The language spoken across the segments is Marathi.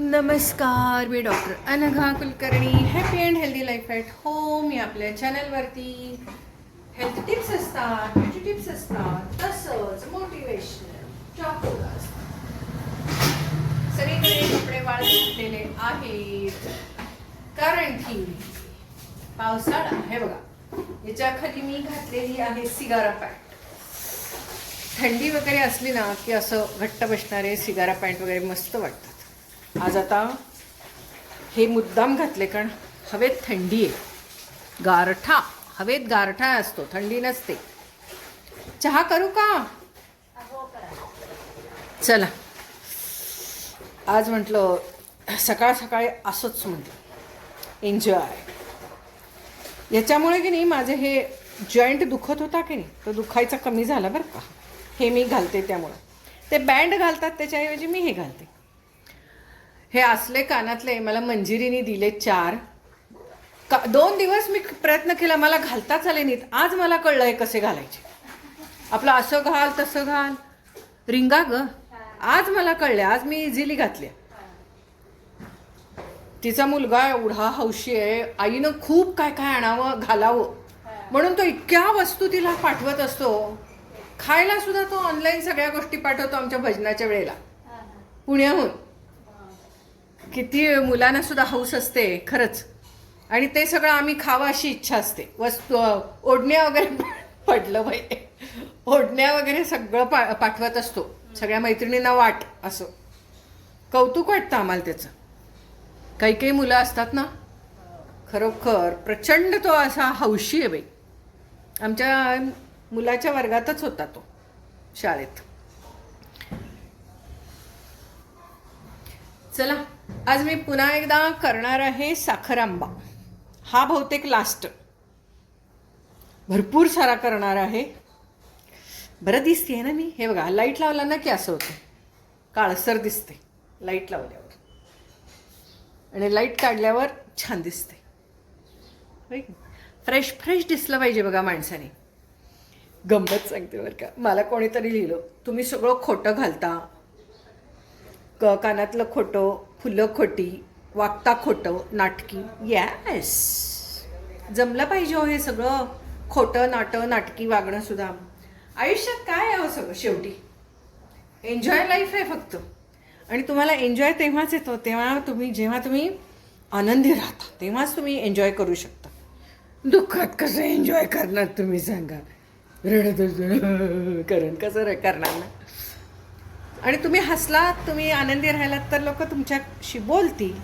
नमस्कार मी doctor Anagha Kulkarni. Happy and healthy life at home या आपल्या चॅनलवरती हेल्थ टिप्स असतात ब्युटी टिप्स असतात तसंच मोटिवेशनल चॉकोज असतात सगळीकडे कपडे वाळत घातलेले आहेत. कारण की पावसाळा हे बघा. याच्या खाली मी घातलेली आहे सिगारा पॅन्ट थंडी वगैरे असली ना की असं घट्ट बसणारे सिगारा पॅन्ट वगैरे मस्त वाटतं. आज आता हे मुद्दाम घातले कारण हवेत थंडी आहे. गारठा हवेत गारठा असतो थंडी नसते. चहा करू का? चला. आज म्हटलं सकाळ सकाळी असंच म्हटलं. एन्जॉय याच्यामुळे की नाही माझे हे जॉईंट दुखत होता की नाही तो दुखायचा कमी झाला बरं का. हे मी घालते त्यामुळं. ते बँड घालतात त्याच्याऐवजी मी हे घालते. हे असले कानातले मला मंजिरीने दिले चार. का दोन दिवस मी प्रयत्न केला मला घालताच आले नाहीत. आज मला कळलं हे कसे घालायचे. आपलं असं घाल तसं घाल. रिंगा ग. आज मला कळले आज मी इझिली घातले. तिचा मुलगा एवढा हौशी आहे. आईनं खूप काय काय आणावं घालावं. म्हणून तो इतक्या वस्तू तिला पाठवत असतो. खायला सुद्धा तो ऑनलाईन सगळ्या गोष्टी पाठवतो आमच्या भजनाच्या वेळेला. पुण्याहून. किती मुलांना सुद्धा हौस असते खरंच. आणि ते सगळं आम्ही खावं अशी इच्छा असते. वस्तू ओढण्या वगैरे पडलं पाहिजे ओढण्या वगैरे सगळं पा पाठवत असतो. सगळ्या मैत्रिणींना वाट असं. कौतुक वाटतं आम्हाला त्याचं. काही काही मुलं असतात ना खरोखर प्रचंड तो असा हौशी आहे बाई. आमच्या मुलाच्या वर्गातच होता तो शाळेत. चला. आज मी पुन्हा एकदा करणार आहे साखर आंबा हा बहुतेक लास्ट भरपूर सारा करणार आहे. बरं दिसते ना मी? हे बघा लाइट लावला ना की असं होतं. काळसर दिसते लाइट लावल्यावर. आणि लाइट काढल्यावर छान दिसते. फ्रेश फ्रेश दिसलं पाहिजे बघा माणसाने. गंमत सांगते बरं का. मला कोणीतरी लिहिलं तुम्ही सगळं खोटं घालता. क कानातलं खोटं फुलं खोटी वागता खोटं नाटकी यॅस जमलं पाहिजे हो हे सगळं. खोटं नाटं नाटकी वागणं सुद्धा. आयुष्यात काय आहे हो सगळं शेवटी? एन्जॉय लाईफ आहे फक्त. आणि तुम्हाला एन्जॉय तेव्हाच येतो तेव्हा तुम्ही जेव्हा तुम्ही आनंदी राहता तेव्हाच तुम्ही एन्जॉय करू शकता. दुःखात कसं एन्जॉय करणार तुम्ही सांगा. रडत करण कसं करणार ना? आणि तुम्ही हसलात तुम्ही आनंदी राहिलात तर लोक तुमच्याशी बोलतील.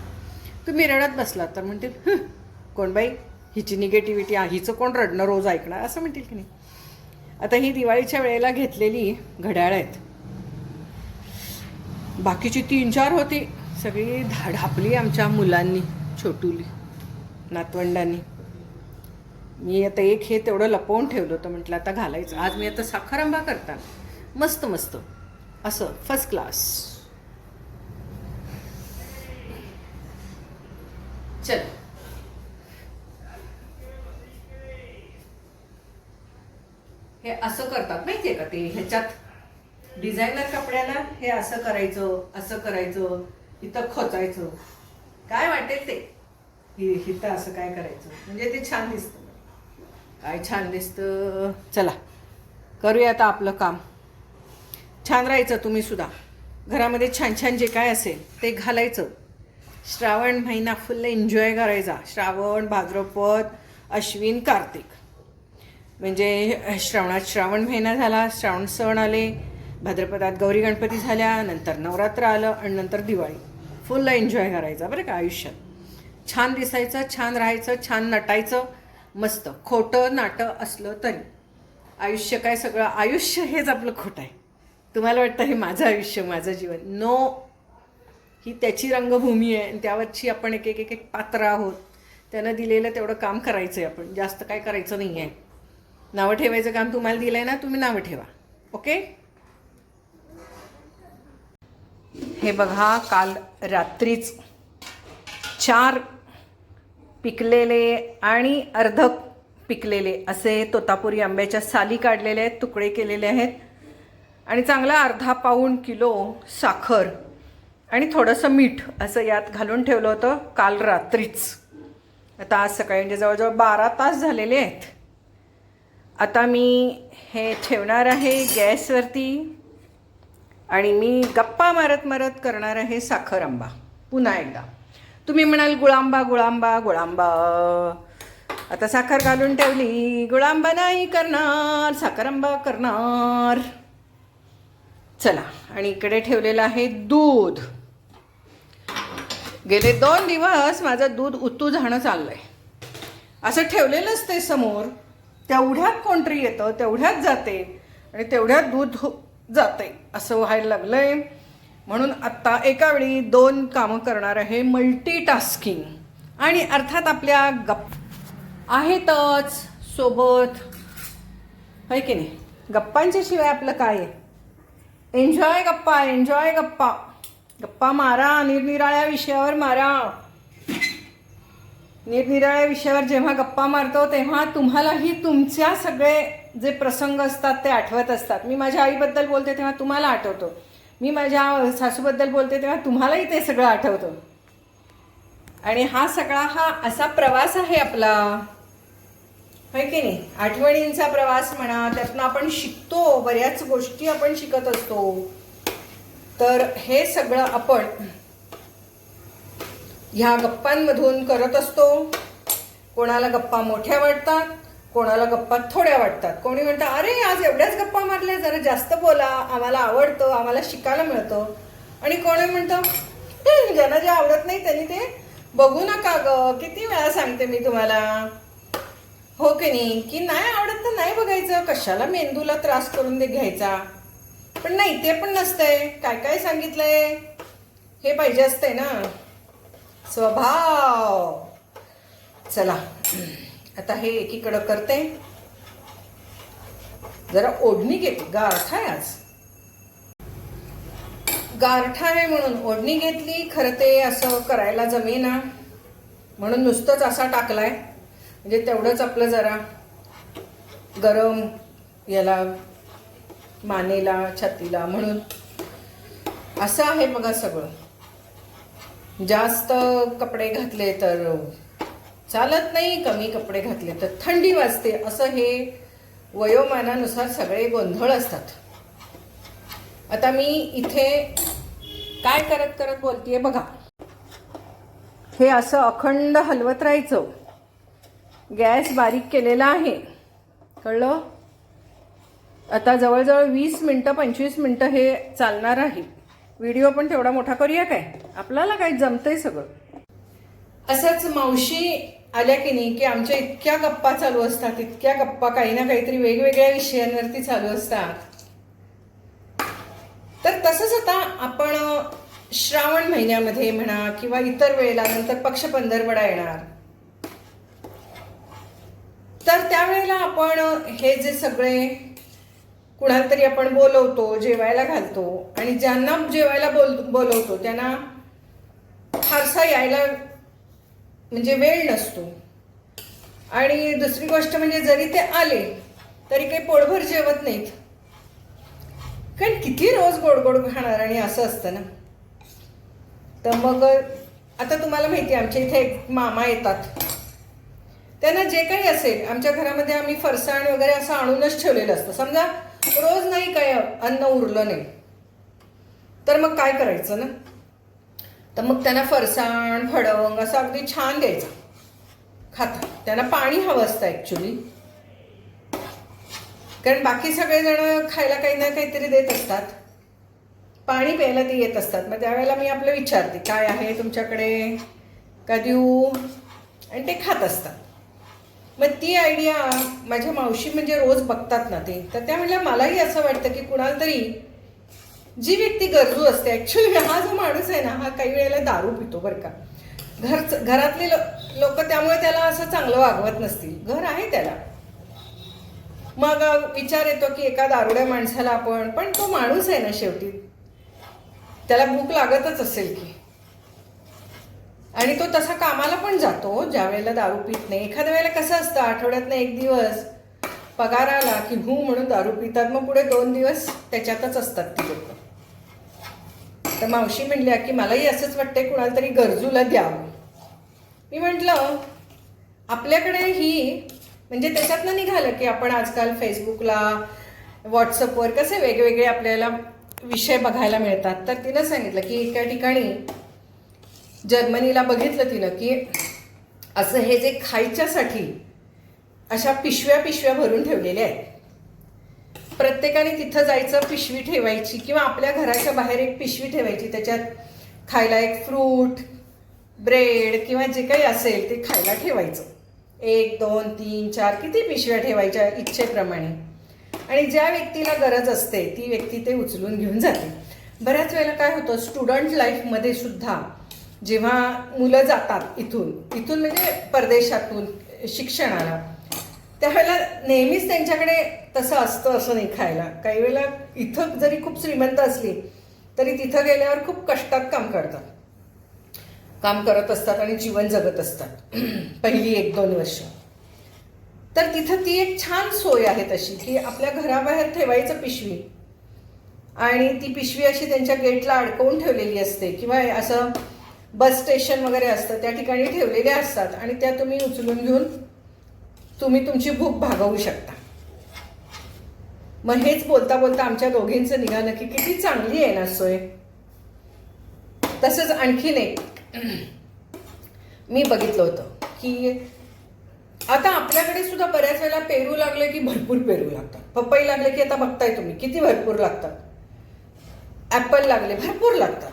तुम्ही रडत बसलात तर म्हणतील कोण बाई? हिची निगेटिव्हिटी हिचं कोण रडणं रोज ऐकणार? असं म्हणतील की नाही. आता ही दिवाळीच्या वेळेला घेतलेली घड्याळ आहेत. बाकीची तीन चार होती. सगळी धा ढापली आमच्या मुलांनी छोटूली नातवंडांनी. मी आता एक हे तेवढं लपवून ठेवलं होतं म्हटलं आता घालायचं. आज मी आता साखरंबा करताना. मस्त मस्त. असं फर्स्ट क्लास चल. हे असं करतात माहितीये का ते? ह्याच्यात डिझायनर कपड्याला हे असं करायचं असं करायचं इथं खोचायचं. काय वाटेल ते? इथं असं काय करायचं? म्हणजे ते छान दिसतं. काय छान दिसतं? चला. करूया आता आपलं काम. छान राहायचं तुम्ही सुद्धा. घरामध्ये छान छान जे काय असेल ते घालायचं. श्रावण महिना फुल एन्जॉय करायचा. श्रावण भाद्रपद अश्विन कार्तिक. म्हणजे श्रावणात श्रावण महिना झाला श्रावण सण आले भाद्रपदात गौरी गणपती झाल्या नंतर नवरात्र आलं आणि नंतर दिवाळी. फुल एन्जॉय करायचा बरं का आयुष्यात. छान दिसायचं छान राहायचं छान नटायचं मस्त. खोटं नाटं असलं तरी. आयुष्य काय सगळं? आयुष्य हेच आपलं खोटं आहे. तुम्हाला वाटतं हे माझं आयुष्य माझं जीवन. नो ही त्याची रंगभूमी आहे आणि त्यावरची आपण एक एक एक एक पात्र आहोत. त्यानं दिलेलं तेवढं काम करायचं आहे आपण. जास्त काय करायचं नाही आहे नावं ठेवायचं काम तुम्हाला दिलं आहे ना तुम्ही नावं ठेवा. ओके हे बघा काल रात्रीच चार पिकलेले आणि अर्ध पिकलेले असे तोतापुरी आंब्याच्या साली काढलेले आहेत तुकडे केलेले आहेत. आणि चांगला अर्धा पाऊण किलो साखर आणि थोडंसं मीठ असं यात घालून ठेवलं होतं काल रात्रीच. आता आज सकाळी म्हणजे जवळजवळ बारा तास झालेले आहेत. आता मी हे ठेवणार आहे गॅसवरती आणि मी गप्पा मारत मारत करणार आहे साखर आंबा. पुन्हा एकदा. तुम्ही म्हणाल गुळांबा गुळांबा गुळांबा. आता साखर घालून ठेवली. गुळांबा नाही करणार साखर आंबा करणार. चला आणि इकडे ठेवलेलं आहे दूध. गेले दोन दिवस माझं दूध उतू जाणं चाललंय. असं ठेवलेलंच ते समोर. तेवढ्यात कोणतरी येतं तेवढ्यात जाते आणि तेवढ्यात दूध हो- जाते. असं व्हायला लागलंय. म्हणून आत्ता एका वेळी दोन कामं करणार आहे मल्टीटास्किंग आणि अर्थात आपल्या गप आहेतच सोबत. आहे की नाही? गप्पांच्या शिवाय आपलं काय आहे? एन्जॉय गप्पा एन्जॉय गप्पा. गप्पा मारा निरनिराळ्या विषयावर मारा. निरनिराळ्या विषयावर जेव्हा गप्पा मारतो तेव्हा तुम्हालाही तुमच्या सगळे जे प्रसंग असतात ते आठवत असतात. मी माझ्या आईबद्दल बोलते तेव्हा तुम्हाला आठवतो. मी माझ्या सासूबद्दल बोलते तेव्हा तुम्हालाही ते सगळं आठवतं. आणि हा सगळा हा असा प्रवास आहे आपला. होय की नाही? आठवणींचा प्रवास म्हणा त्यातनं आपण शिकतो बऱ्याच गोष्टी आपण शिकत असतो. तर हे सगळं आपण ह्या गप्पांमधून करत असतो. कोणाला गप्पा मोठ्या वाटतात कोणाला गप्पा थोड्या वाटतात. कोणी म्हणतं अरे आज एवढ्याच गप्पा मारल्या जरा जास्त बोला आम्हाला आवडतं आम्हाला शिकायला मिळतं. आणि कोणी म्हणतं ज्यांना जे आवडत नाही त्यांनी ते बघू नका ग किती वेळा सांगते मी तुम्हाला. हो की नाही? की नाही आवडत तर नाही बघायचं. कशाला मेंदूला त्रास करून दे घ्यायचा? पण नाही ते पण नसतंय. काय काय सांगितलंय? हे पाहिजे असतंय ना. स्वभाव. चला. आता हे एकीकडं करते. जरा ओढणी घेते. गारठा आहे आज. गारठा आहे म्हणून. ओढणी घेतली खरं ते असं करायला जमेना. म्हणून नुसतंच असा टाकलाय. म्हणजे तेवढंच आपलं जरा गरम याला मानेला छातीला म्हणून. असं आहे बघा सगळं. जास्त कपडे घातले तर चालत नाही कमी कपडे घातले तर थंडी वाजते. असं हे वयोमानानुसार सगळे गोंधळ असतात. आता मी इथे काय करत करत बोलतीये बघा. हे असं अखंड हलवत राहायचं. गॅस बारीक केलेला आहे. कळलं? आता जवळजवळ वीस मिनटं पंचवीस मिनटं हे चालणार आहे. व्हिडिओ पण तेवढा मोठा करूया काय? आपल्याला काय जमतंय सगळं? असंच मावशी आल्या की नाही की आमच्या इतक्या गप्पा चालू असतात इतक्या गप्पा काही ना काहीतरी वेगवेगळ्या विषयांवरती चालू असतात. तर तसंच आता आपण श्रावण महिन्यामध्ये म्हणा किंवा इतर वेळेला नंतर पक्ष पंधरवडा येणार. तर त्यावेळेला आपण हे जे सगळे कुणाला तरी आपण बोलवतो जेवायला घालतो आणि ज्यांना जेवायला बोल बोलवतो त्यांना फारसा यायला म्हणजे वेळ नसतो. आणि दुसरी गोष्ट म्हणजे जरी ते आले तरी काही पोटभर जेवत नाहीत. कारण किती रोज गोड गोड खाणार आणि असं असतं ना? तर मग आता तुम्हाला माहिती आहे आमच्या इथे एक मामा येतात. त्यांना जे काही असेल आमच्या घरामध्ये आम्ही फरसाण वगैरे असं आणूनच ठेवलेलं असतं. समजा रोज नाही काय अन्न उरलं नाही. तर मग काय करायचं ना? तर मग त्यांना फरसाण फडंग असं अगदी छान द्यायचं. खातात त्यांना पाणी हवं असतं ॲक्च्युली कारण बाकी सगळेजण खायला काही ना काहीतरी देत असतात. पाणी प्यायला ते येत असतात. मग त्यावेळेला मी आपलं विचारते काय आहे तुमच्याकडे? का देऊ आणि ते खात असतात. मग ती आयडिया माझ्या मावशी म्हणजे रोज बघतात ना ते तर त्या म्हणल्या मलाही असं वाटतं की कुणाला तरी जी व्यक्ती गरजू असते ॲक्च्युली हा जो माणूस आहे ना हा काही वेळेला दारू पितो बरं का. घर घरातले लोक त्यामुळे त्याला असं चांगलं वागवत नसतील. घर आहे त्याला. मग विचार येतो की एका दारुड्या माणसाला आपण पण तो माणूस आहे ना शेवटी. त्याला भूक लागतच असेल की. आणि तो तसा कामाला पण जातो ज्या वेळेला दारू पित नाही. एखाद्या वेळेला कसं असतं आठवड्यातनं एक दिवस पगार आला की हू म्हणून दारू पितात मग पुढे दोन दिवस त्याच्यातच असतात ती लोक. तर मावशी म्हणल्या की मलाही असंच वाटतंय कुणाला तरी गरजूला द्यावं. मी म्हटलं आपल्याकडे ही म्हणजे त्याच्यातनं निघालं की आपण आजकाल फेसबुकला व्हॉट्सअपवर कसे वेगवेगळे आपल्याला विषय बघायला मिळतात. तर तिनं सांगितलं की एका ठिकाणी जर्मनीला बघितलं तिनं की असं हे जे खायच्यासाठी अशा पिशव्या पिशव्या भरून ठेवलेल्या आहेत. प्रत्येकाने तिथं जायचं पिशवी ठेवायची किंवा आपल्या घराच्या बाहेर एक पिशवी ठेवायची त्याच्यात खायला एक फ्रूट ब्रेड किंवा जे काही असेल ते खायला ठेवायचं. एक दोन तीन चार किती पिशव्या ठेवायच्या इच्छेप्रमाणे. आणि ज्या व्यक्तीला गरज असते ती व्यक्ती ते उचलून घेऊन जाते. बऱ्याच वेळेला काय होतं स्टुडंट लाईफमध्ये सुद्धा जेव्हा मुलं जातात इथून इथून म्हणजे परदेशातून शिक्षणाला त्यावेळेला नेहमीच त्यांच्याकडे तसं असतं असं नाही खायला. काही वेळेला इथं जरी खूप श्रीमंत असली तरी तिथं गेल्यावर खूप कष्टात काम करतात. काम करत असतात आणि जीवन जगत असतात. पहिली एक दोन वर्ष. तर तिथं ती एक छान सोय आहे तशी की आपल्या घराबाहेर ठेवायचं पिशवी. आणि ती पिशवी अशी त्यांच्या गेटला अडकवून ठेवलेली असते किंवा असं बस स्टेशन वगैरे असतं त्या ठिकाणी ठेवलेल्या असतात आणि त्या तुम्ही उचलून घेऊन तुम्ही तुमची भूक भागवू शकता. मग हेच बोलता बोलता आमच्या दोघींचं निघालं की किती चांगली आहे ना सोय? तसंच आणखीन एक. मी बघितलं होतं की आता आपल्याकडे सुद्धा बऱ्याच वेळेला पेरू लागले की भरपूर पेरू लागतात. पपई लागले की आता बघताय तुम्ही किती भरपूर लागतात. ॲपल लागले भरपूर लागतात.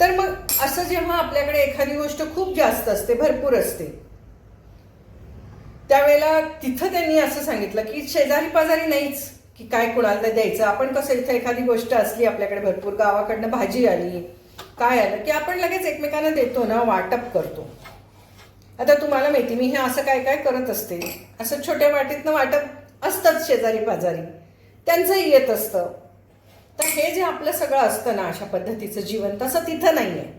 तर मग असं जेव्हा आपल्याकडे एखादी गोष्ट खूप जास्त असते भरपूर असते त्यावेळेला तिथं त्यांनी असं सांगितलं की शेजारी पाजारी नाहीच की काय कुणाला द्यायचं. आपण कसं इथं एखादी गोष्ट असली आपल्याकडे भरपूर गावाकडनं भाजी आली काय आलं की आपण लगेच एकमेकांना देतो ना वाटप करतो. आता तुम्हाला माहिती मी हे असं काय काय करत असते? असं छोट्या वाटीतनं वाटप असतंच शेजारी पाजारी. त्यांचंही येत असतं. तर हे जे आपलं सगळं असतं ना अशा पद्धतीचं जीवन तसं तिथं नाही आहे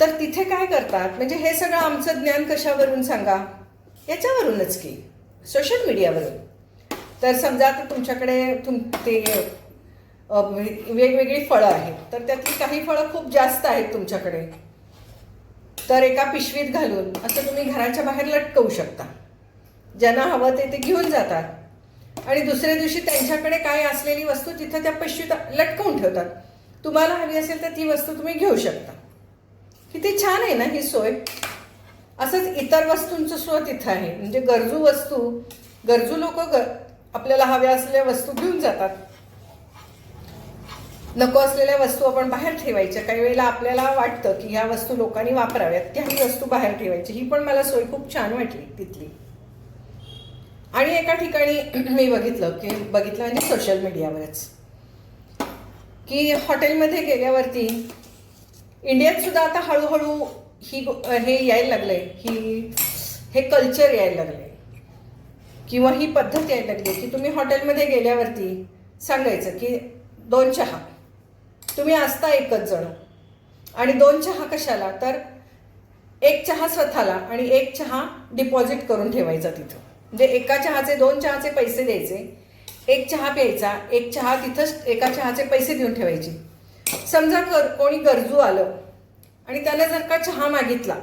तर तिथे काय करतात? म्हणजे हे सगळं आमचं ज्ञान कशावरून सांगा? याच्यावरूनच की सोशल मीडियावरून. तर समजा आता तुमच्याकडे तुम ते वेगवेगळी फळं आहेत. तर त्यातली काही फळं खूप जास्त आहेत तुमच्याकडे. तर एका पिशवीत घालून असं तुम्ही घराच्या बाहेर लटकवू शकता. ज्यांना हवं ते ते घेऊन जातात. आणि दुसऱ्या दिवशी त्यांच्याकडे काय असलेली वस्तू तिथं त्या पिशवीत लटकवून ठेवतात. तुम्हाला हवी असेल तर ती वस्तू तुम्ही घेऊ शकता. किती छान आहे ना ही सोय. असंच इतर वस्तूंचं स्व तिथं आहे. म्हणजे गरजू वस्तू गरजू लोक ग आपल्याला हव्या असलेल्या वस्तू घेऊन जातात. नको असलेल्या वस्तू आपण बाहेर ठेवायच्या. काही वेळेला आपल्याला वाटतं की ह्या वस्तू लोकांनी वापराव्यात. त्याही वस्तू बाहेर ठेवायची. ही पण मला सोय खूप छान वाटली तिथली. आणि एका ठिकाणी मी बघितलं की बघितलं म्हणजे सोशल मीडियावरच की हॉटेलमध्ये गेल्यावरती इंडियात सुद्धा आता हळूहळू ही हे यायला लागलंय ही हे कल्चर यायला लागलंय. किंवा ही पद्धत यायला लागली की तुम्ही हॉटेलमध्ये गेल्यावरती सांगायचं की दोन चहा. तुम्ही असता एकच जण. आणि दोन चहा कशाला? तर एक चहा स्वतःला आणि एक चहा डिपॉझिट करून ठेवायचा तिथं. म्हणजे एका चहाचे दोन चहाचे पैसे द्यायचे एक चहा प्यायचा एक चहा तिथंच एका चहाचे पैसे देऊन ठेवायचे. समजा कर कोणी गरजू आलं आणि त्यानं जर का चहा मागितला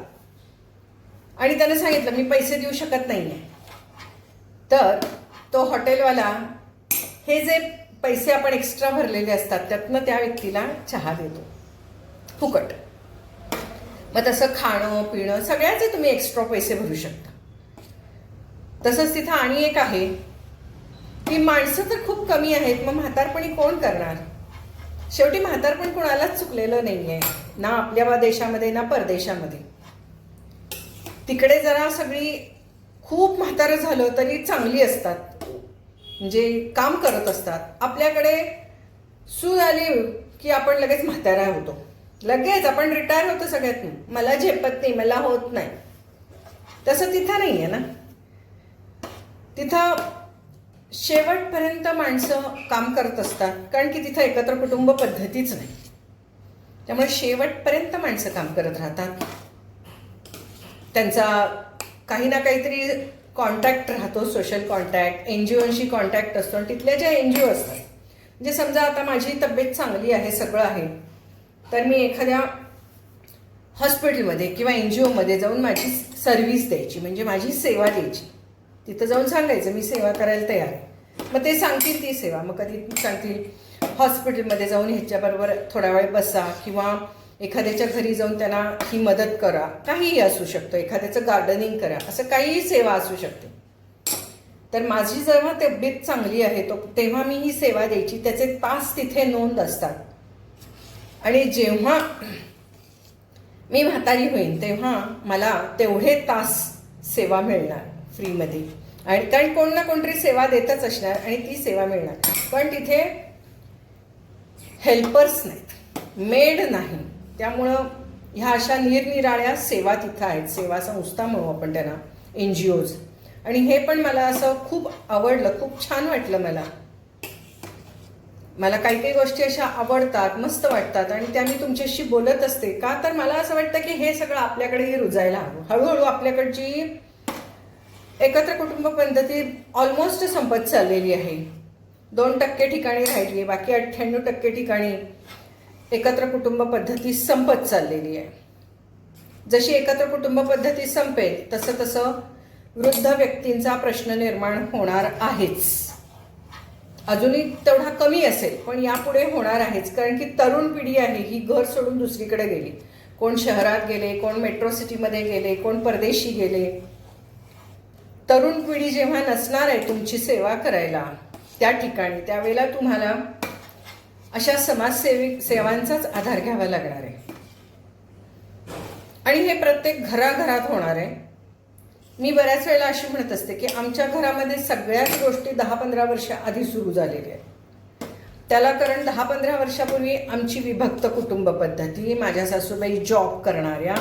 आणि त्याने सांगितलं मी पैसे देऊ शकत नाही आहे तर तो हॉटेलवाला हे जे पैसे आपण एक्स्ट्रा भरलेले असतात त्यातनं त्या व्यक्तीला चहा देतो. फुकट. मग तसं खाणं पिणं सगळ्याचे तुम्ही एक्स्ट्रा पैसे भरू शकता. तसंच तिथं आणि एक आहे. की माणसं तर खूप कमी आहेत मग म्हातारपणी कोण करणार? शेवटी म्हातारपण कोणालाच चुकलेलं नाही आहे ना आपल्या देशामध्ये ना परदेशामध्ये. तिकडे जरा सगळी खूप म्हातारं झालं तरी चांगली असतात. म्हणजे काम करत असतात. आपल्याकडे सूज आली की आपण लगेच म्हातारा होतो. लगेच आपण रिटायर होतो सगळ्यात मला झेपत नाही मला होत नाही. तसं तिथं नाही आहे ना. तिथं शेवटपर्यंत माणसं काम करत असतात कारण की तिथं एकत्र कुटुंब पद्धतीच नाही. त्यामुळे शेवटपर्यंत माणसं काम करत राहतात. त्यांचा काही ना काहीतरी कॉन्टॅक्ट राहतो सोशल कॉन्टॅक्ट एन जी ओशी कॉन्टॅक्ट असतो आणि तिथल्या ज्या एन जी ओ असतात म्हणजे समजा आता माझी तब्येत चांगली आहे सगळं आहे तर मी एखाद्या हॉस्पिटलमध्ये किंवा एन जी ओमध्ये जाऊन माझी सर्व्हिस द्यायची म्हणजे माझी सेवा द्यायची. तिथं जाऊन सांगायचं मी सेवा करायला तयार. आहे मग ते सांगतील ती सेवा. मग कधी सांगतील हॉस्पिटलमध्ये जाऊन ह्याच्याबरोबर थोडा वेळ बसा किंवा एखाद्याच्या घरी जाऊन त्यांना ही मदत करा. काहीही असू शकतं. एखाद्याचं गार्डनिंग करा. असं काहीही सेवा असू शकते. तर माझी जेव्हा तब्येत चांगली आहे तो तेव्हा मी ही सेवा द्यायची. त्याचे तास तिथे नोंद असतात. आणि जेव्हा मी म्हातारी होईन तेव्हा मला तेवढे तास सेवा मिळणार. फ्रीमध्ये. आणि कारण कोण ना कोणतरी सेवा देतच असणार आणि ती सेवा मिळणार. पण तिथे हेल्पर्स नाहीत. मेड नाही. त्यामुळं ह्या अशा निरनिराळ्या सेवा तिथं आहेत. सेवा संस्था म्हणू आपण त्यांना. N G Os. आणि हे पण मला असं खूप आवडलं. खूप छान वाटलं मला. मला काही काही गोष्टी अशा आवडतात मस्त वाटतात आणि त्या मी तुमच्याशी बोलत असते. का तर मला असं वाटतं की हे सगळं आपल्याकडे रुजायला हवं. हळूहळू आपल्याकडची एकत्र कुटुंब पद्धती ऑलमोस्ट संपत चाललेली आहे. दोन टक्के ठिकाणी राहिली बाकी अठ्ठ्याण्णव टक्के ठिकाणी एकत्र कुटुंब पद्धती संपत चाललेली आहे. जशी एकत्र कुटुंब पद्धती संपेल तसं तसं वृद्ध व्यक्तींचा प्रश्न निर्माण होणार आहेच. अजूनही तेवढा कमी असेल पण यापुढे होणार आहेच कारण की तरुण पिढी आहे ही घर सोडून दुसरीकडे गेली. कोण शहरात गेले कोण मेट्रो सिटीमध्ये गेले कोण परदेशी गेले तरुण पिढी जेव्हा नसणार आहे तुमची सेवा करायला त्या ठिकाणी त्यावेळेला तुम्हाला अशा समाजसेवी सेवांचाच आधार घ्यावा लागणार आहे. आणि हे प्रत्येक घराघरात होणार आहे. मी बऱ्याच वेळेला अशी म्हणत असते की आमच्या घरामध्ये सगळ्याच गोष्टी दहा पंधरा वर्ष आधी सुरू झालेल्या आहेत. त्याला कारण दहा पंधरा वर्षापूर्वी आमची विभक्त कुटुंब पद्धती माझ्या सासूबाई जॉब करणाऱ्या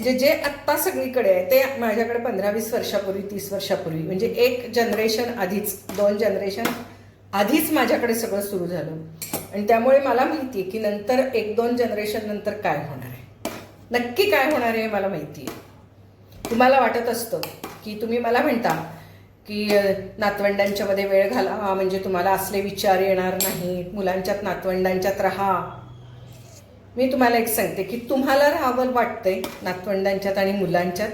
म्हणजे जे आत्ता सगळीकडे आहे ते माझ्याकडे पंधरा वीस वर्षापूर्वी तीस वर्षापूर्वी म्हणजे एक जनरेशन आधीच दोन जनरेशन आधीच माझ्याकडे सगळं सुरू झालं. आणि त्यामुळे मला माहिती आहे की नंतर एक दोन जनरेशन नंतर काय होणार आहे? नक्की काय होणार आहे मला माहिती आहे. तुम्हाला वाटत असतं की तुम्ही मला म्हणता की नातवंडांच्यामध्ये वेळ घालावा म्हणजे तुम्हाला असले विचार येणार नाहीत मुलांच्यात नातवंडांच्यात राहा. मी तुम्हाला एक सांगते की तुम्हाला राहावं वाटतंय नातवंडांच्यात आणि मुलांच्यात.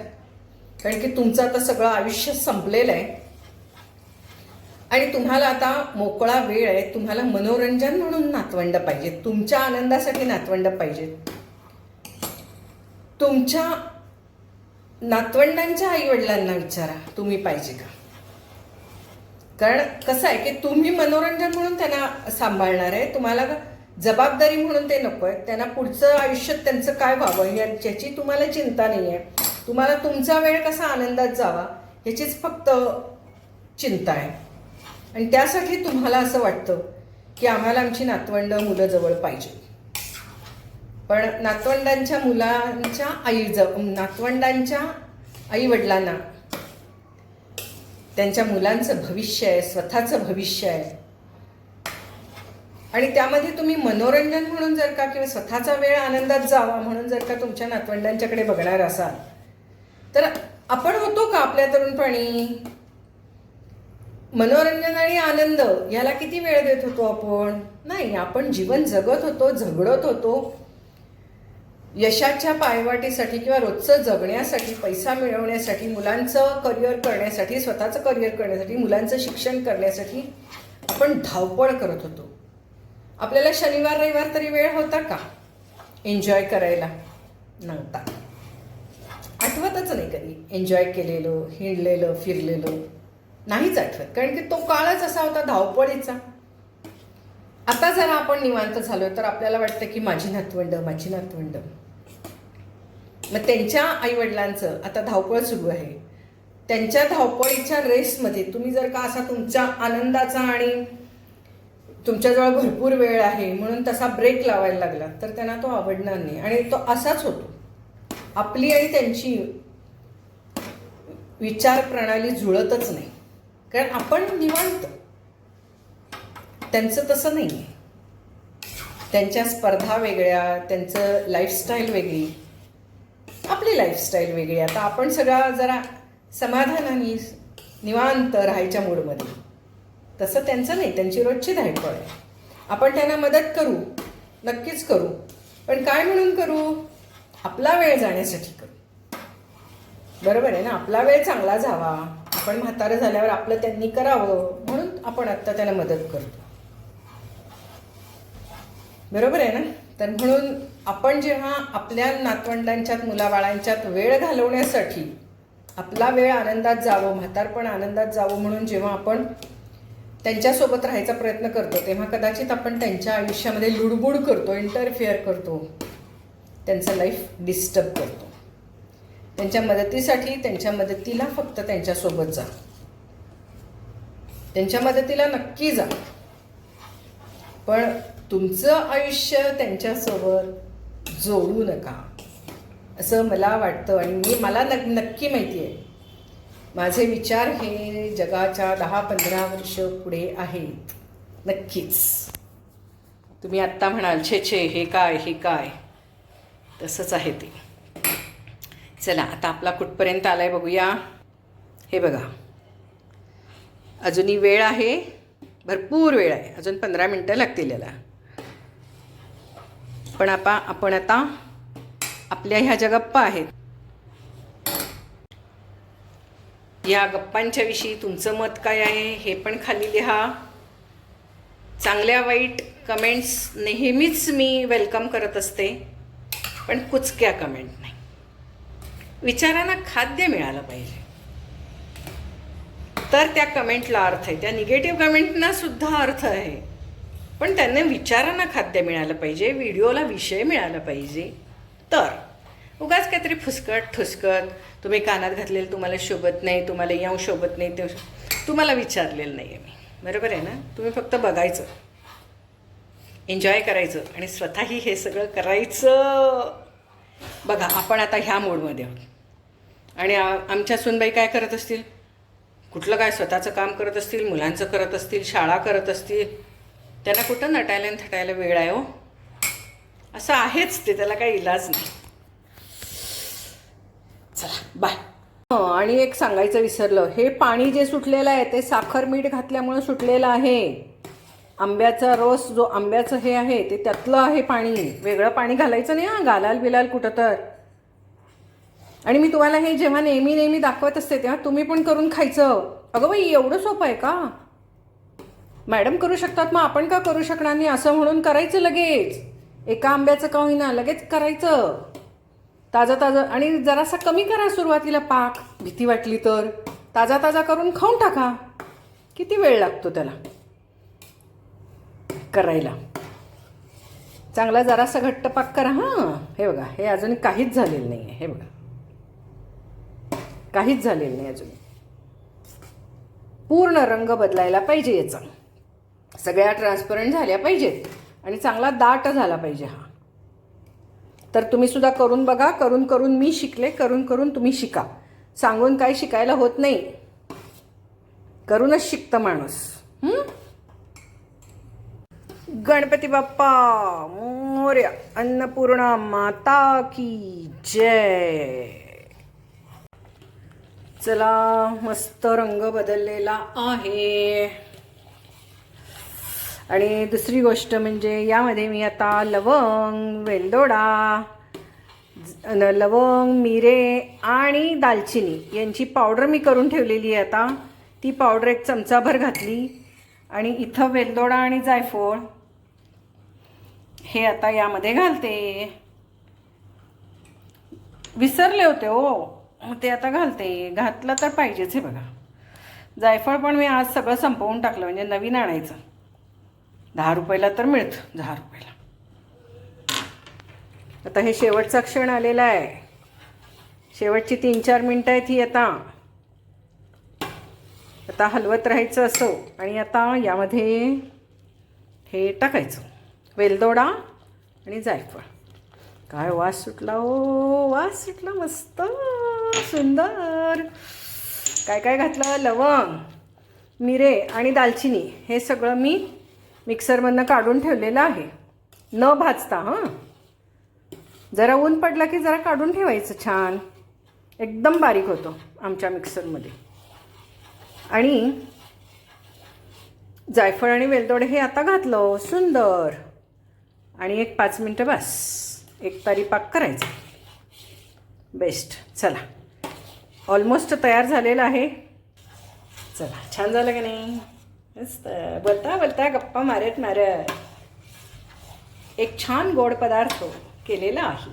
कारण की तुमचं आता सगळं आयुष्य संपलेलं आहे. आणि तुम्हाला आता मोकळा वेळ आहे. तुम्हाला मनोरंजन म्हणून नातवंड पाहिजे तुमच्या आनंदासाठी नातवंड पाहिजेत. तुमच्या नातवंडांच्या आई वडिलांना विचारा तुम्ही पाहिजे का? कारण कसं आहे की तुम्ही मनोरंजन म्हणून त्यांना सांभाळणार आहे. तुम्हाला जबाबदारी म्हणून ते नको आहेत त्यांना पुढचं आयुष्यात त्यांचं काय व्हावं याची तुम्हाला चिंता नाही आहे तुम्हाला तुमचा वेळ कसा आनंदात जावा ह्याचीच फक्त चिंता आहे. आणि त्यासाठी तुम्हाला असं वाटतं की आम्हाला आमची नातवंड मुलं जवळ पाहिजे. पण नातवंडांच्या मुलांच्या आई ज नातवंडांच्या आई वडिलांना त्यांच्या मुलांचं भविष्य आहे स्वतःचं भविष्य आहे. आणि त्यामध्ये तुम्ही मनोरंजन म्हणून जर का किंवा स्वतःचा वेळ आनंदात जावा म्हणून जर का तुमच्या नातवंडांच्याकडे बघणार असाल तर आपण होतो का आपल्या तरुणपणी? मनोरंजन आणि आनंद याला किती वेळ देत होतो आपण? नाही आपण जीवन जगत होतो झगडत होतो. यशाच्या पायवाटीसाठी किंवा रोजचं जगण्यासाठी पैसा मिळवण्यासाठी मुलांचं करिअर करण्यासाठी स्वतःचं करिअर करण्यासाठी मुलांचं शिक्षण करण्यासाठी आपण धावपळ करत होतो. आपल्याला शनिवार रविवार तरी वेळ होता का? एन्जॉय करायला? नव्हता. आठवतच नाही कधी. एन्जॉय केलेलं हिंडलेलं फिरलेलं. नाहीच आठवत. कारण की तो काळच असा होता धावपळीचा. आता जरा आपण निवांत झालो तर आपल्याला वाटतं की माझी नातवंड माझी नातवंड. मग त्यांच्या आईवडिलांचं आता धावपळ सुरू आहे. त्यांच्या धावपळीच्या रेसमध्ये तुम्ही जर का असा तुमच्या आनंदाचा आणि तुमच्याजवळ भरपूर वेळ आहे म्हणून तसा ब्रेक लावायला लागला. तर त्यांना तो आवडणार नाही. आणि तो असाच होतो. आपली आणि त्यांची विचार प्रणाली जुळतच नाही. कारण आपण निवांत. त्यांचं तसं नाही आहे त्यांच्या स्पर्धा वेगळ्या त्यांचं लाईफस्टाईल वेगळी. आपली लाईफस्टाईल वेगळी. आता आपण सगळा जरा समाधानाने निवांत राहायच्या मूडमध्ये तसं त्यांचं नाही त्यांची रोजची धायपळ आहे. आपण त्यांना मदत करू नक्कीच करू. पण काय म्हणून करू? आपला वेळ जाण्यासाठी करू. बरोबर आहे ना? आपला वेळ चांगला जावा. आपण म्हातारं झाल्यावर आपलं त्यांनी करावं. म्हणून आपण आत्ता त्यांना मदत करतो. बरोबर आहे ना? तर म्हणून आपण जेव्हा आपल्या नातवंडांच्यात मुलाबाळांच्यात वेळ घालवण्यासाठी आपला वेळ आनंदात जावं म्हातारपण आनंदात जावं म्हणून जेव्हा आपण त्यांच्यासोबत राहायचा प्रयत्न करतो. तेव्हा कदाचित आपण त्यांच्या आयुष्यामध्ये लुडबुड करतो इंटरफिअर करतो. त्यांचं लाईफ डिस्टर्ब करतो. त्यांच्या मदतीसाठी त्यांच्या मदतीला फक्त त्यांच्यासोबत जा. त्यांच्या मदतीला नक्की जा. पण तुमचं आयुष्य त्यांच्यासोबत जोडू नका. असं मला वाटतं आणि मी मला न नक्की माहिती आहे माझे विचार हे जगाच्या दहा पंधरा वर्ष पुढे आहेत. नक्कीच. तुम्ही आत्ता म्हणाल छे छे हे काय हे काय? तसंच आहे ते. चला आता आपला कुठपर्यंत आलाय बघूया. हे बघा. अजूनही वेळ आहे. भरपूर वेळ आहे. अजून पंधरा मिनटं लागतील याला. पण आपा आपण आता आपल्या ह्या ज्या गप्पा आहेत. या गप्पांच्याविषयी तुमचं मत काय आहे हे पण खाली लिहा. चांगल्या वाईट कमेंट्स नेहमीच मी वेलकम करत असते पण कुचक्या कमेंट नाही. विचारांना खाद्य मिळालं पाहिजे. तर त्या कमेंटला अर्थ आहे. त्या निगेटिव्ह कमेंटना सुद्धा अर्थ आहे. पण त्यांना विचारांना खाद्य मिळालं पाहिजे व्हिडिओला विषय मिळाला पाहिजे. तर उगाच काहीतरी फुसकट ठुसकत तुम्ही कानात घातलेलं तुम्हाला शोभत नाही तुम्हाला येऊ शोभत नाही ते तुम्हाला विचारलेलं नाही आहे मी. बरोबर आहे ना? तुम्ही फक्त बघायचं. एन्जॉय करायचं आणि स्वतःही हे सगळं करायचं. बघा आपण आता ह्या मोडमध्ये आहोत. आणि आमच्या सुनबाई काय करत असतील? कुठलं काय स्वतःचं काम करत असतील मुलांचं करत असतील शाळा करत असतील. त्यांना कुठं नटायला आणि थटायला वेळ आहे हो? असं आहेच ते त्याला काही इलाज नाही. चला बाय आणि एक सांगायचं विसरलं. हे पाणी जे सुटलेलं आहे ते साखर मीठ घातल्यामुळे सुटलेलं आहे. आंब्याचा रस जो आंब्याचं हे आहे ते त्यातलं आहे पाणी. वेगळं पाणी घालायचं नाही हां घालाल बिलाल कुठं तर आणि मी तुम्हाला हे जेव्हा नेहमी नेहमी दाखवत असते तेव्हा तुम्ही पण करून खायचं. अगं बाई एवढं सोपं आहे का? मॅडम करू शकतात मग आपण का करू शकणार नाही? असं म्हणून करायचं लगेच. एका आंब्याचं का होईना लगेच करायचं. ताजं ताजं आणि जरासा कमी करा सुरुवातीला पाक भीती वाटली तर ताजा ताजा करून खाऊन टाका. किती वेळ लागतो त्याला? करायला. चांगला जरासा घट्ट पाक करा हां. हे बघा हे अजून काहीच झालेलं नाही आहे हे बघा. काहीच झालेलं नाही अजून. पूर्ण रंग बदलायला पाहिजे याचा. सगळ्या ट्रान्सपरंट झाल्या पाहिजेत आणि चांगला दाट झाला पाहिजे हा. तर तुम्ही सुद्धा करून बघा करून करून मी शिकले करून करून तुम्ही शिका. सांगून काय शिकायला होत नाही. करूनच शिकतं माणूस. गणपती बाप्पा मोर्या अन्नपूर्णा माता की जय. चला मस्त रंग बदललेला आहे. आणि दुसरी गोष्ट म्हणजे यामध्ये मी आता लवंग वेलदोडा लवंग मिरे आणि दालचिनी यांची पावडर मी करून ठेवलेली आहे आता. ती पावडर एक चमचाभर घातली आणि इथं वेलदोडा आणि जायफळ हे आता यामध्ये घालते. विसरले होते हो. मग ते आता घालते. घातलं तर पाहिजेच हे बघा. जायफळ पण मी आज सगळं संपवून टाकलं म्हणजे नवीन आणायचं. दहा रुपयाला तर मिळतं दहा रुपयाला. आता हे शेवटचा क्षण आलेला आहे. शेवटची तीन चार मिनटं आहेत ही आता. आता हलवत राहायचं असो आणि आता यामध्ये हे टाकायचं. वेलदोडा आणि जायफळ. काय वास सुटला हो वास सुटला मस्त सुंदर. काय काय घातलं? लवंग मिरे आणि दालचिनी. हे सगळं मी मिक्सरमधनं काढून ठेवलेलं आहे. न भाजता हां. जरा ऊन पडला की जरा काढून ठेवायचं छान. एकदम बारीक होतो आमच्या मिक्सरमध्ये. आणि जायफळ आणि वेलदोडे हे आता घातलं. सुंदर. आणि एक पाच मिनटं बस. एक तारी पाक करायचा. बेस्ट. चला. ऑलमोस्ट तयार झालेलं आहे. चला. छान झालं का नाही? मस्त बोलता बोलता गप्पा मारत मारत एक छान गोड पदार्थ केलेला आहे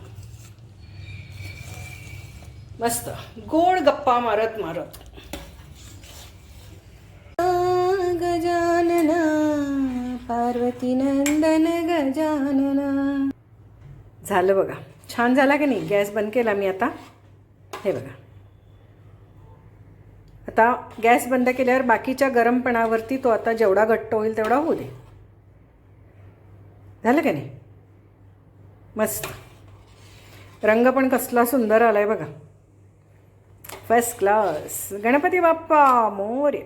मस्त गोड गप्पा मारत मारत गजानना पार्वती नंदन गजानना झालं बघा. छान झाला की नाही? गॅस बंद केला मी आता. हे बघा. आता गॅस बंद केल्यावर बाकीच्या गरमपणावरती तो आता जेवढा घट्ट होईल तेवढा होऊ दे. झालं का नाही? मस्त. रंग पण कसला सुंदर आला आहे बघा. First class Ganpati Bappa Morya